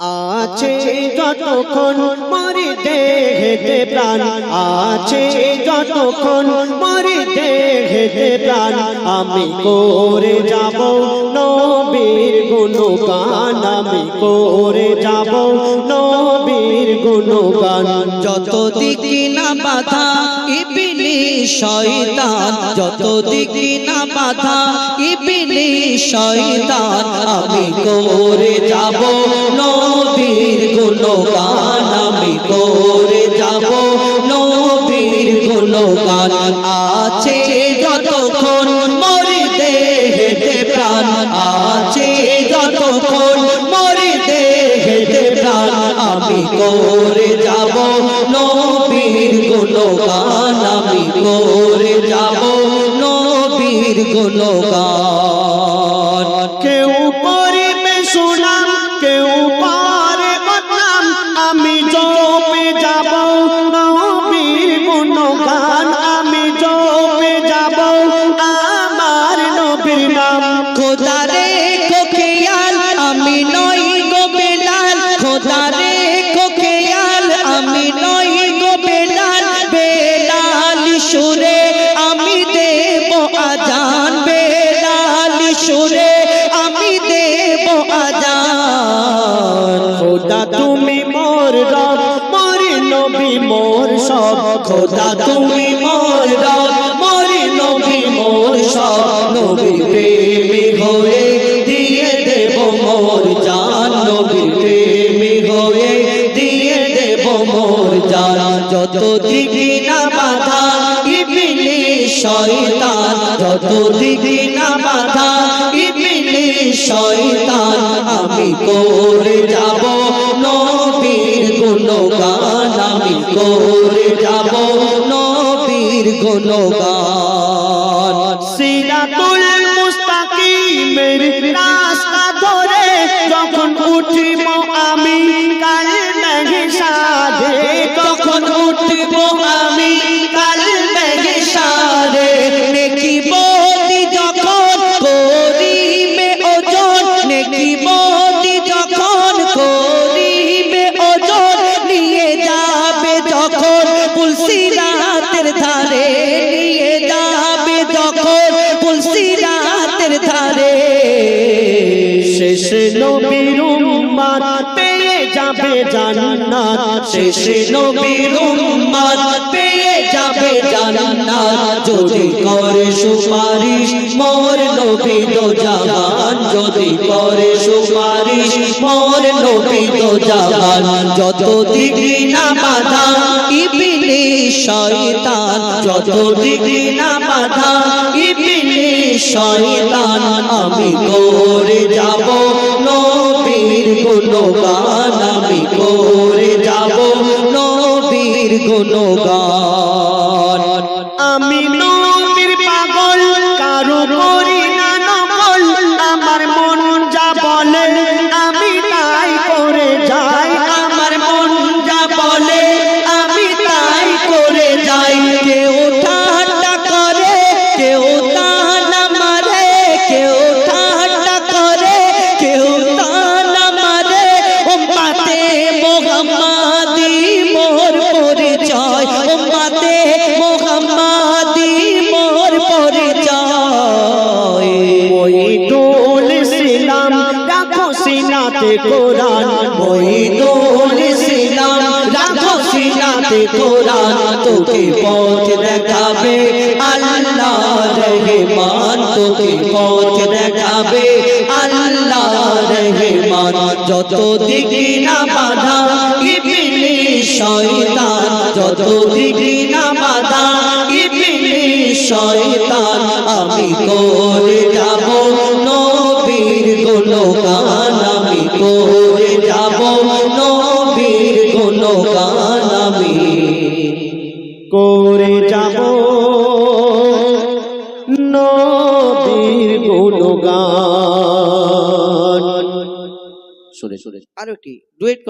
আছে যতক্ষণ মরি দেহেতে প্রাণ, আছে যতক্ষণ মরি দেহেতে প্রাণ, আমি করে যাব নবীর গুণগান, আমি করে যাব নবীর গুণগান যত দিকে না বাধা, ইবিলি শয়তান যত দিকে না বাধা, ইবিলি শয়তান, আমি করে যাব নবীর গুণগান, আমি করে যাব নবীর গুণগান, আছে যতক্ষণ আমি করে যাব নবীর গুণগান আমি করে যাব নবীর গুণগান। মোর সব খোদা, তুমি মোর রব। মোর নবী মোর সব নবী প্রেমী হয়ে দিয়ে দেব মোর জান। নবী প্রেমী হয়ে দিয়ে দেব মোর জান। যত দিকে না বাধা, ইবিলি শয়তান। যত দিকে না বাধা, ইবিলি শয়তান। আমি করে যাব গুণগান আমি করে যাব নবীর গুণগান সিরাতুল মুস্তাকিমের রাস্তা ধরে যখন উঠিব আমি, কাল মেঘে সাধে, তখন উঠিব আমি তুলসী রাতের ধারে নিয়ে যাবে যখন তুলসী রাতের ধারে। শেষ নবীর উম্মত পেয়ে যাবে জান্নাত। শেষ নবীর উম্মত পেয়ে যাবে জান্নাত। যদি করে সুপারিশ, মোর নবী তো জাহান। যদি করে সুপারিশ, মোর নবী তো জাহান। যত দিকে না বাধা ইবিলি শয়তান যত দিকে না বাধা ইবিলি শয়তান, আমি করে যাব নবীর গুণগান, আমি করে যাব নবীর গুণগান। আমি সিনাতে কোরআন তোকে পথ দেখাবে। আল্লাহ তোকে পথ দেখাবে। আল্লাহ যত দিকে না বাধা, ইবিলি শয়তান, যত দিকে না বাধা, ইবিলি শয়তান, আমি করে যাব। নবীর আমি করে যাব। নবীর গুণগান সুরে সুরে আরো একটি ডুয়েট